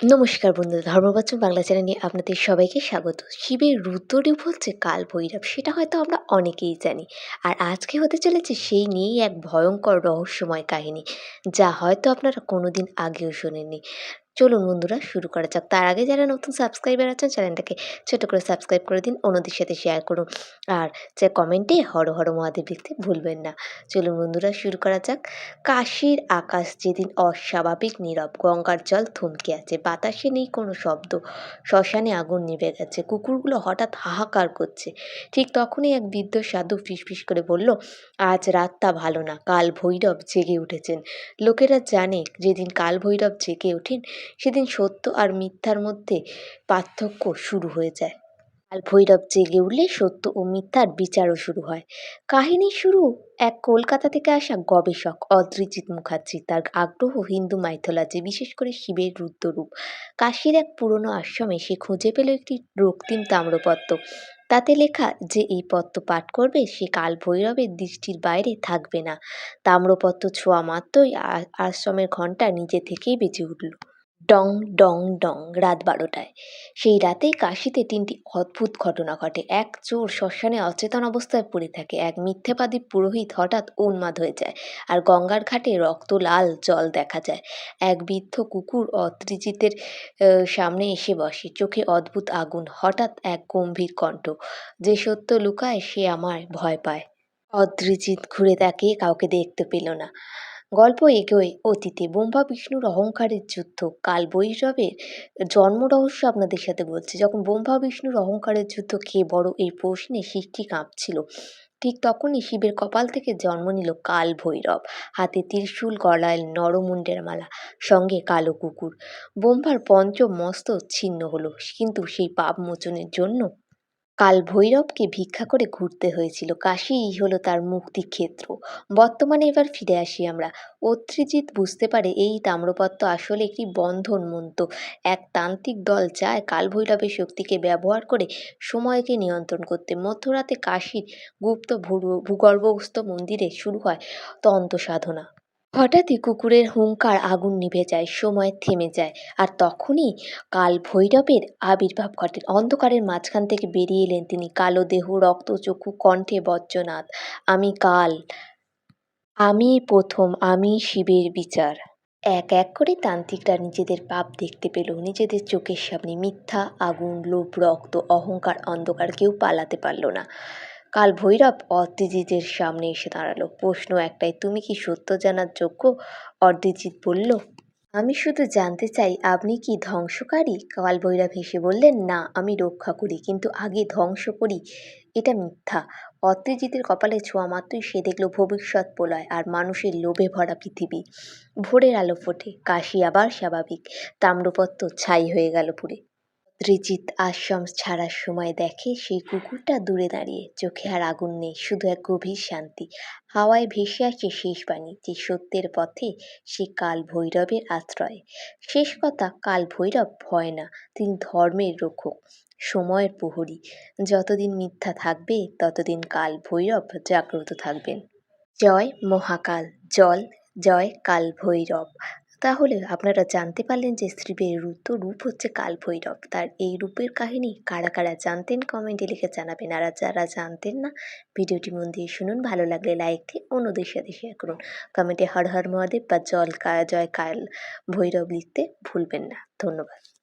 নমস্কার বন্ধু ধর্মবচন বাংলা চ্যানেলে আপনাদের সবাইকে স্বাগত। শিবের রুদ্ররূপ হচ্ছে কাল ভৈরব সেটা হয়তো আমরা অনেকেই জানি। আর আজকে হতে চলেছে সেই নিয়েই এক ভয়ঙ্কর রহস্যময় কাহিনী, যা হয়তো আপনারা কোনোদিন আগেও শোনেননি। চলুন বন্ধুরা, শুরু করা যাক। তার আগে যারা নতুন সাবস্ক্রাইবার আছেন, চ্যানেলটাকে ছোটো করে সাবস্ক্রাইব করে দিন, অন্যদের সাথে শেয়ার করুন। আর যে কমেন্টে হর হর মহাদেব লিখতে ভুলবেন না। চলুন বন্ধুরা, শুরু করা যাক। কাশির আকাশ যেদিন অস্বাভাবিক, নীরব, গঙ্গার জল থমকে আছে। বাতাসে নেই কোনো শব্দ। শ্মশানে আগুন নিভে গেছে। কুকুরগুলো হঠাৎ হাহাকার করছে। ঠিক তখনই এক বৃদ্ধ সাধু ফিসফিস করে বলল, আজ রাতটা ভালো না, কাল ভৈরব জেগে উঠেছেন। লোকেরা জানে, যেদিন কাল ভৈরব জেগে ওঠেন সেদিন সত্য আর মিথ্যার মধ্যে পার্থক্য শুরু হয়ে যায়। কাল ভৈরব জেগে উঠলে সত্য ও মিথ্যার বিচারও শুরু হয়। কাহিনী শুরু এক কলকাতা থেকে আসা গবেষক অদ্রিজিৎ মুখার্জি। তার আগ্রহ হিন্দু মাইথোলজি, বিশেষ করে শিবের রুদ্ররূপ। কাশীর এক পুরনো আশ্রমে সে খুঁজে পেল একটি রক্তিম তাম্রপত্র। তাতে লেখা যে এই পত্র পাঠ করবে, সে কাল ভৈরবের দৃষ্টির বাইরে থাকবে না। তাম্রপত্র ছোঁয়া মাত্রই আশ্রমের ঘণ্টা নিজে থেকেই বেজে উঠল। ডং ডং ডং রাত বারোটায়। সেই রাতেই কাশিতে তিনটি অদ্ভুত ঘটনা ঘটে। এক চোর শ্মশানে অচেতন অবস্থায় পড়ে থাকে। এক মিথ্যেবাদী পুরোহিত হঠাৎ উন্মাদ হয়ে যায় আর গঙ্গার ঘাটে রক্ত, লাল জল দেখা যায়। এক বৃদ্ধ কুকুর অত্রিজিতের সামনে এসে বসে। চোখে অদ্ভুত আগুন। হঠাৎ এক গম্ভীর কণ্ঠ। যে সত্য লুকায় সে আমার ভয় পায়। অদ্রিজিৎ ঘুরে তাকিয়ে কাউকে দেখতে পেল না। গল্প এগোয় অতীতে। ব্রহ্মা বিষ্ণুর অহংকারের যুদ্ধ, কাল বৈরবের জন্ম রহস্য আপনাদের সাথে বলছি। যখন ব্রহ্মা বিষ্ণুর অহংকারের যুদ্ধ কে বড় এই প্রশ্নে সৃষ্টি কাঁপছিল, ঠিক তখনই শিবের কপাল থেকে জন্ম নিল কাল ভৈরব। হাতে ত্রিশূল, গলায় নরমুণ্ডের মালা, সঙ্গে কালো কুকুর। ব্রহ্মার পঞ্চম মস্তক ছিন্ন হলো, কিন্তু সেই পাপ মোচনের জন্য কাল ভৈরবকে ভিক্ষা করে ঘুরতে হয়েছিল। কাশীই হলো তার মুক্তিক্ষেত্র। বর্তমানে এবার ফিরে আসি আমরা। অত্রিজিৎ বুঝতে পারে এই তাম্রপত্র আসলে একটি বন্ধন মন্ত্র এক তান্ত্রিক দল চায় কালভৈরবের শক্তিকে ব্যবহার করে সময়কে নিয়ন্ত্রণ করতে। মধ্যরাতে কাশীর গুপ্ত ভূগর্ভস্থ মন্দিরে শুরু হয় তন্ত্র সাধনা হঠাৎই কুকুরের হুঙ্কার আগুন নিভে যায়, সময় থেমে যায় আর তখনই কাল ভৈরবের আবির্ভাব ঘটে। অন্ধকারের মাঝখান থেকে বেরিয়ে এলেন তিনি। কালো দেহ, রক্ত চক্ষু, কণ্ঠে বজ্রনাথ আমি কাল, আমি প্রথম, আমি শিবের বিচার। এক এক করে তান্ত্রিকরা নিজেদের পাপ দেখতে পেল। নিজেদের চোখের সামনে মিথ্যা, আগুন, লোভ, রক্ত, অহংকার, অন্ধকার কেউ পালাতে পারল না। কাল ভৈরব অর্দিজিতের সামনে এসে দাঁড়াল। প্রশ্ন একটাই, তুমি কি সত্য জানার যোগ্য? অর্দিজিৎ বলল, আমি শুধু জানতে চাই, আপনি কি ধ্বংসকারী? কাল ভৈরব হেসে বললেন, না, আমি রক্ষা করি, কিন্তু আগে ধ্বংস করি, এটা মিথ্যা। অত্রিজিতের কপালে ছোঁয়া মাত্রই সে দেখল ভবিষ্যৎ প্রলয় আর মানুষের লোভে ভরা পৃথিবী। ভোরের আলো ফোটে, কাশি আবার স্বাভাবিক, তাম্রপত্র ছাই হয়ে গেল পুরে। অত্রিজিৎ আশ্রম ছাড়ার সময় দেখে সেই কুকুরটা দূরে দাঁড়িয়ে, চোখে আর আগুন নেই, শুধু এক গভীর শান্তি। হাওয়ায় ভেসে আসে শেষ বাণী, যে সত্যের পথে সে কাল ভৈরবের আশ্রয়। শেষ কথা কাল ভৈরব ভয় না, তিনি ধর্মের রক্ষক, সময়ের প্রহরী। যতদিন মিথ্যা থাকবে, ততদিন কাল ভৈরব জাগ্রত থাকবেন। জয় মহাকাল, জল, জয় কাল ভৈরব তাহলে আপনারা জানতে পারলেন যে স্ত্রীবের রুদ্র রূপ হচ্ছে কাল ভৈরব তার এই রূপের কাহিনী কারা কারা জানতেন কমেন্টে লিখে জানাবেন। আর যারা জানতেন না, ভিডিওটি মন দিয়ে শুনুন। ভালো লাগলে লাইক দিয়ে অন্যদের সাথে শেয়ার করুন। কমেন্টে হর হর মহাদেব বা জল জয় কাল ভৈরব লিখতে ভুলবেন না। ধন্যবাদ।